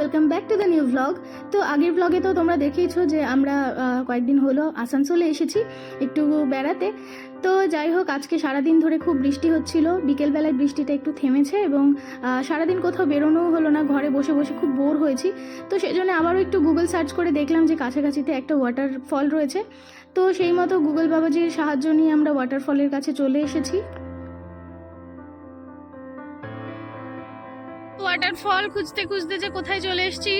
Welcome back to the new vlog তো আগের ভ্লগে তো তোমরা দেখেইছো যে আমরা কয়েকদিন হলো আসানসোলে এসেছি একটু বেড়াতে। তো যাই হোক, আজকে সারাদিন ধরে খুব বৃষ্টি হচ্ছিল। বিকেলবেলায় বৃষ্টিটা একটু থেমেছে এবং সারাদিন কোথাও বেরোনোও হলো না, ঘরে বসে বসে খুব বোর হয়েছি। তো সেই জন্য আবারও একটু গুগল সার্চ করে দেখলাম যে কাছাকাছিতে একটা ওয়াটারফল রয়েছে। তো সেই মতো গুগল বাবাজির সাহায্য নিয়ে আমরা ওয়াটারফলের কাছে চলে এসেছি। ওয়াটারফল খুঁজতে খুঁজতে যে কোথায় চলে এসেছি?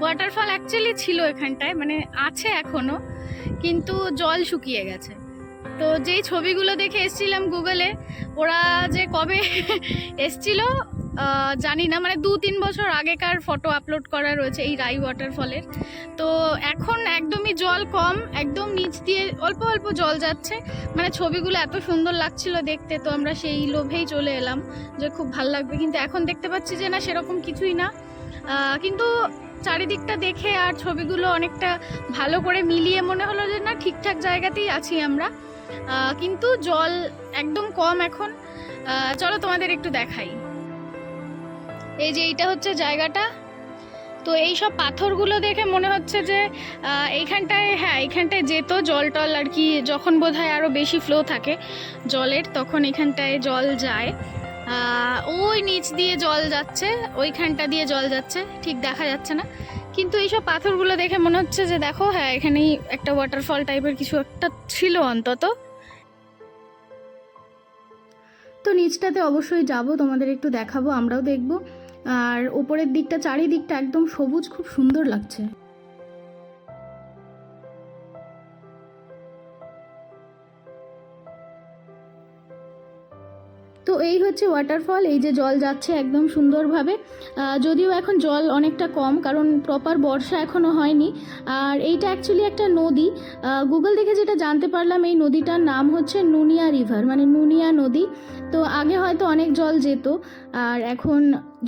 ওয়াটারফল অ্যাকচুয়ালি ছিল এখানটায় মানে আছে এখনও, কিন্তু জল শুকিয়ে গেছে। তো যেই ছবিগুলো দেখে এসছিলাম গুগলে ওরা যে কবে এসছিল জানি না মানে দু তিন বছর আগেকার ফটো আপলোড করা রয়েছে এই রাই ওয়াটারফলের তো এখন একদমই জল কম, একদম নিচ দিয়ে অল্প অল্প জল যাচ্ছে। মানে ছবিগুলো এত সুন্দর লাগছিল দেখতে, তো আমরা সেই লোভেই চলে এলাম যে খুব ভালো লাগবে। কিন্তু এখন দেখতে পাচ্ছি যে না, সেরকম কিছুই না। কিন্তু চারিদিকটা দেখে আর ছবিগুলো অনেকটা ভালো করে মিলিয়ে মনে হলো যে না, ঠিকঠাক জায়গাতেই আছি আমরা। কিন্তু জল একদম কম এখন। চলো তোমাদের একটু দেখাই। এই যে এইটা হচ্ছে জায়গাটা। তো এই সব পাথরগুলো দেখে মনে হচ্ছে যে এইখানটায় হ্যাঁ এইখানটায় যেত জল টল আর কি, যখন বোধ হয় আরও বেশি ফ্লো থাকে জলের, তখন এখানটায় জল যায়। ওই নিচ দিয়ে জল যাচ্ছে, ওইখানটা দিয়ে জল যাচ্ছে, ঠিক দেখা যাচ্ছে না। কিন্তু এইসব পাথরগুলো দেখে মনে হচ্ছে যে, দেখো হ্যাঁ এখানেই একটা ওয়াটারফল টাইপের কিছু একটা ছিল অন্তত। তো নিচটাতে অবশ্যই যাব, তোমাদের একটু দেখাবো, আমরাও দেখব। আর ওপরের দিকটা চারিদিকটা একদম সবুজ খুব সুন্দর লাগছে। তো এই হচ্ছে ওয়াটারফল এই যে জল যাচ্ছে একদম সুন্দরভাবে। যদিও এখন জল অনেকটা কম, কারণ প্রপার বর্ষা এখনও হয়নি। আর এইটা অ্যাকচুয়ালি একটা নদী। গুগল দেখে যেটা জানতে পারলাম, এই নদীটার নাম হচ্ছে নুনিয়া রিভার মানে নুনিয়া নদী। তো আগে হয়তো অনেক জল যেত, আর এখন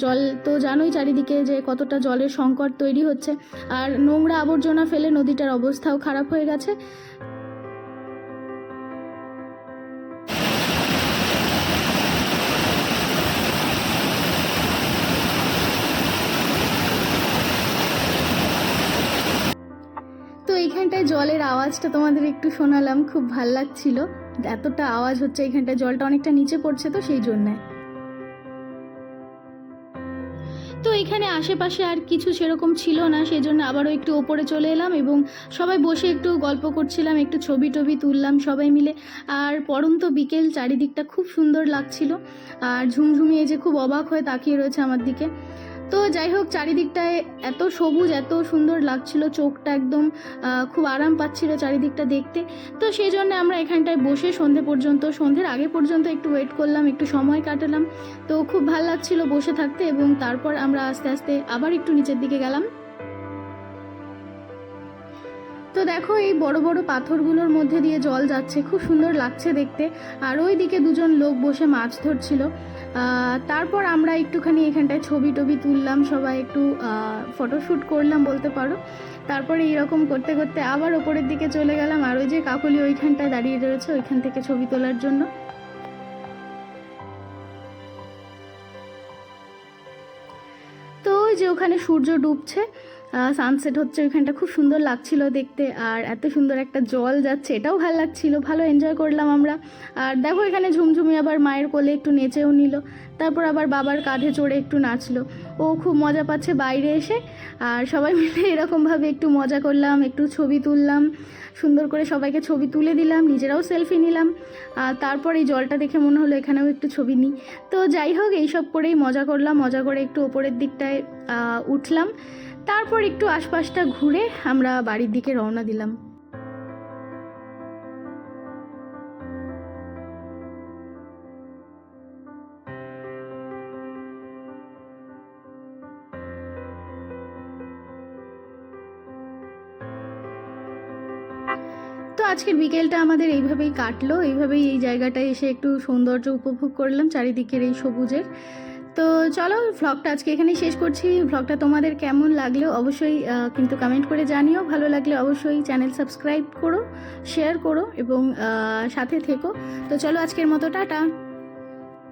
জল তো জানোই চারিদিকে যে কতটা জলের সংকট তৈরি হচ্ছে। আর নোংরা আবর্জনা ফেলে নদীটার অবস্থাও খারাপ হয়ে গেছে। এইখানটায় জলের আওয়াজটা তোমাদের একটু শোনালাম, খুব ভালো লাগছিল। এতটা আওয়াজ হচ্ছে এইখানটায়, জলটা অনেকটা নিচে পড়ছে তো সেই জন্যে। তো এখানে আশেপাশে আর কিছু সেরকম ছিল না, সেই জন্য আবারও একটু ওপরে চলে এলাম এবং সবাই বসে একটু গল্প করছিলাম, একটু ছবি টবি তুললাম সবাই মিলে। আর পরন্ত বিকেল, চারিদিকটা খুব সুন্দর লাগছিল। আর ঝুমঝুমিয়ে যে খুব অবাক হয়ে তাকিয়ে রয়েছে আমার দিকে। তো যাই হোক, চারিদিকটায় এত সবুজ, এত সুন্দর লাগছিল, চোখটা একদম খুব আরাম পাচ্ছিল চারিদিকটা দেখতে। তো সেই জন্য আমরা এখানটায় বসে সন্ধে পর্যন্ত, সন্ধ্যের আগে পর্যন্ত একটু ওয়েট করলাম, একটু সময় কাটালাম। তো খুব ভালো লাগছিল বসে থাকতে এবং তারপর আমরা আস্তে আস্তে আবার একটু নিচের দিকে গেলাম। তো দেখো এই বড় বড় পাথরগুলোর মধ্যে দিয়ে জল যাচ্ছে, খুব সুন্দর লাগছে দেখতে। আর ওই দিকে দুজন লোক বসে মাছ ধরছিল। তারপর আমরা একটুখানি এখানটায় ছবি টবি তুললাম, সবাই একটু ফটোশ্যুট করলাম বলতে পারো। তারপরে এইরকম করতে করতে আবার ওপরের দিকে চলে গেলাম, আর ওই যে কাকলি ওইখানটায় দাঁড়িয়ে রয়েছে, ওইখান থেকে ছবি তোলার জন্য। তো ওই যে ওখানে সূর্য ডুবছে সানসেট হচ্ছে, ওইখানটা খুব সুন্দর লাগছিল দেখতে, আর এত সুন্দর একটা জল যাচ্ছে, এটাও ভালো লাগছিল, ভালো এনজয় করলাম আমরা। আর দেখো এখানে ঝুমঝুমি আবার মায়ের কোলে একটু নেচেও নিল, তারপর আবার বাবার কাঁধে চড়ে একটু নাচলো। ও খুব মজা পাচ্ছে বাইরে এসে, আর সবাই মিলে এরকমভাবে একটু মজা করলাম, একটু ছবি তুললাম, সুন্দর করে সবাইকে ছবি তুলে দিলাম, নিজেরাও সেলফি নিলাম, আর তারপর এই জলটা দেখে মনে হলো এখানেও একটু ছবি নিই। তো যাই হোক, এইসব করেই মজা করলাম, মজা করে একটু ওপরের দিকটায় উঠলাম। তারপর একটু আশপাশটা ঘুরে আমরা বাড়ির দিকে রওনা দিলাম। আজকের বিকেলটা আমাদের এইভাবেই কাটলো। এইভাবেই এই জায়গাটায় এসে একটু সৌন্দর্য উপভোগ করলাম, চারিদিকের এই সবুজের। তো চলো ভ্লগটা আজকে এখানে শেষ করছি। ভ্লগটা তোমাদের কেমন লাগলেও অবশ্যই কিন্তু কমেন্ট করে জানিও। ভালো লাগলে অবশ্যই চ্যানেল সাবস্ক্রাইব করো শেয়ার করো এবং সাথে থেকো। তো চলো আজকের মতো, টাটা।